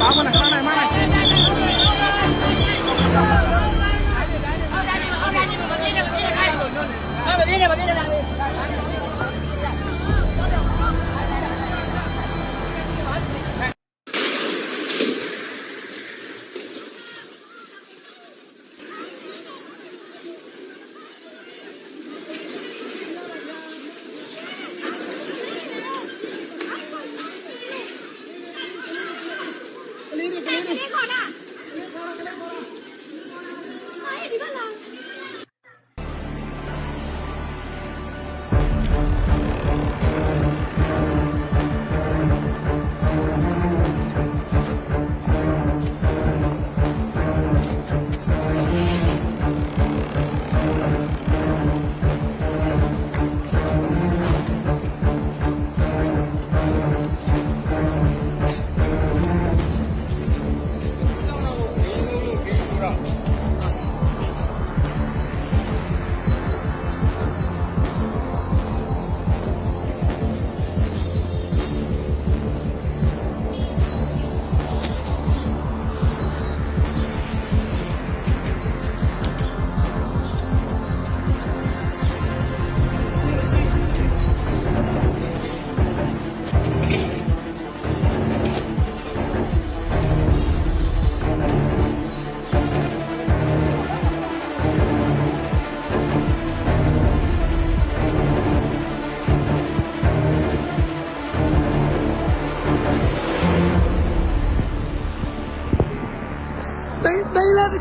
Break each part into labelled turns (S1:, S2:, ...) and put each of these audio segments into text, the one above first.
S1: Viene, viene, viene, viene.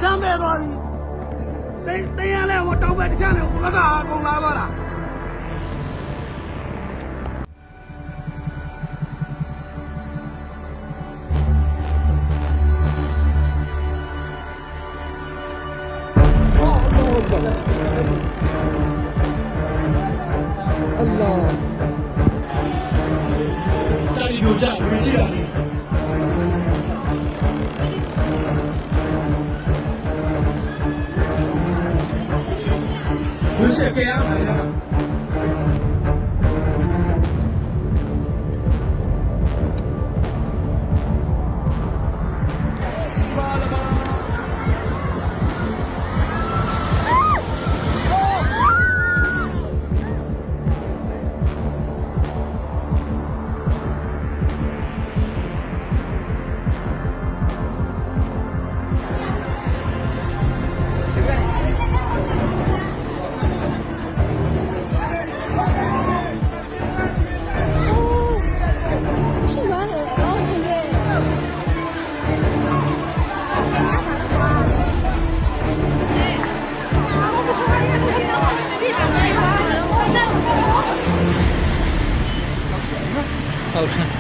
S1: ချမ်းပဲသွားပြီတင်းတင်းရလဲဟိုတောက်ပဲတခြားလဲဟိုဘက်ကအကုန်လာသွားတာ
S2: 没事可安排一下 thousand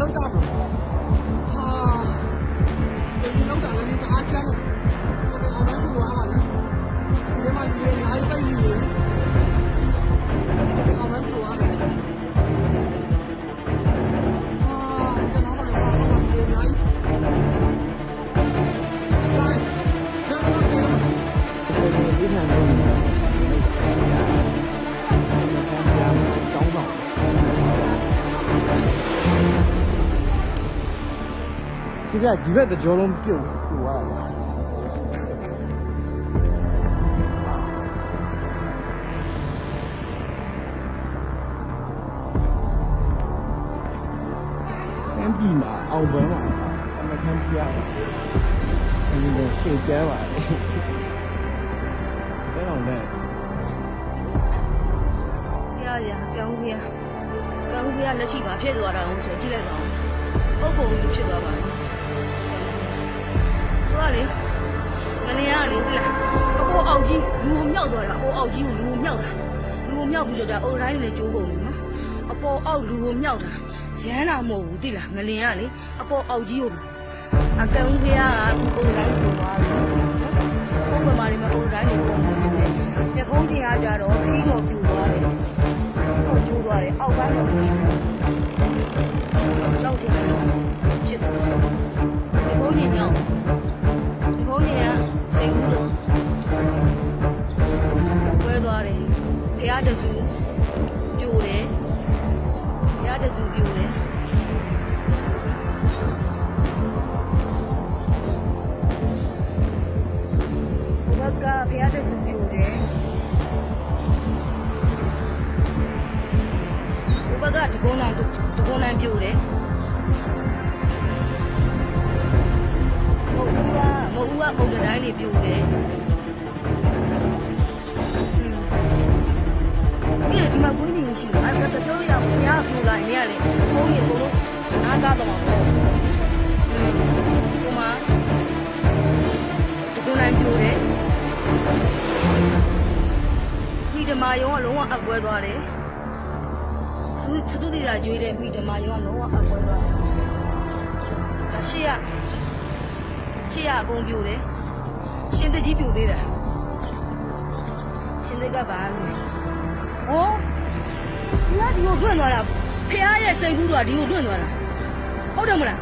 S2: လောက်တာဟာဒီလောက်တာလည်းတအားချမ်းဟိုတော့လည်းဘူးဟာလားဒီမှာဒီအားပိုက်ကြီးလေအာမန်တူအားလေအာကျွန်တော်ကတော့အားလုံးပြေးလိုက်တိုင်းကျွန်တော်ကတော့ဒီထံတော့ က
S3: ဒီဘက်တကြောလုံးပြုတ်ဟိုကကမ်းပြည်မှာအောင်ပန်းမှာအမခမ်းပြရပါဒီလိုရှေ့ကျဲပါလေဘယ်တော့လဲ
S4: ဖះရကံဦးဖះကံဦးဖះလက်ရှိပါဖြစ်သွားတာအောင်ဆိုကြည့်လိုက်တော့ပုပ်ပုံကြီးဖြစ်သွားပါလေ သူကလေငလျားကလေဒီလားအပေါ်အောက်ကြီးလူကိုမြောက်သွားတာအပေါ်အောက်ကြီးကိုလူကိုမြောက်တာလူကိုမြောက်ပြီးတော့ဒါအုတ်တိုင်းနဲ့ကျိုးကုန်ပြီနော်အပေါ်အောက်လူကိုမြောက်တာရမ်းတာမဟုတ်ဘူးသိလားငလျားကလေအပေါ်အောက်ကြီးကိုအကံဦးဖះကအုတ်တိုင်းကိုသွားတယ်နော်ပုပ်ပမာတွေမှာအုတ်တိုင်းကိုကုန်တယ်ညကုန်းချင်းအားကြတော့ထီးတော်ပြူသွားတယ် တော့ကျိုးသွားတယ်အောက်ပိုင်းတော့ကြောက်စရာဖြစ်တယ်ဒီဘုန်းကြီးညောင်း က်ကတကုန်းလန်တကုန်းလန်ပြိုတယ်မဟုတ်ဘူးကမဟုတ်ဘူးကပုံတိုင်းလေးပြိုတယ်ဒီဒီမှာကွင်းနေရှိတယ်အဲ့ဒါတော့ရအောင်ဘုရားပြိုလိုက်နေရလေဘုန်းကြီးဘုံလုံးနားကားတော့မှာပေါ့ဒီမှာတကုန်းလန်ပြိုတယ်ဒီဓမ္မယုံကလုံးဝအကွဲသွားတယ် သူသူတို့တွေကကြွေးတယ်မိဓမ္မရောလုံးဝအကွဲသွားတယ်။ဒါရှေ့ရရှေ့ရအကုန်ပြိုတယ်။ရှင်တကြီးပြိုသေးတယ်။ရှင်တကဘာလဲ။ဟောဒီကဒီကိုတွန့်သွားတာဖះရဲ့စိတ်ကူးတော့ဒီကိုတွန့်သွားတာ။ဟုတ်တယ်မလား။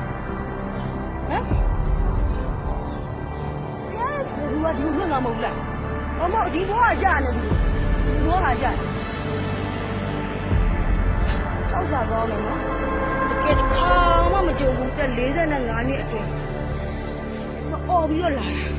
S4: ဟမ်ဖះရဲ့သူကဒီကိုတွန့်သွားမဟုတ်ဘူးလား။အမဒီဘောကကြာနေပြီ။ဒီဘောကကြာနေ။ ကြောက်စားကောင်းတယ်နော်တကယ်တစ်ခါမှမကြုံဘူးတက်45နှစ်အတွင်းမအော်ပြီးတော့လာတာ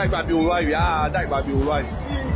S5: တိုက်ပါပြိုသွားပြီဗျာတိုက်ပါပြိုသွားပြီ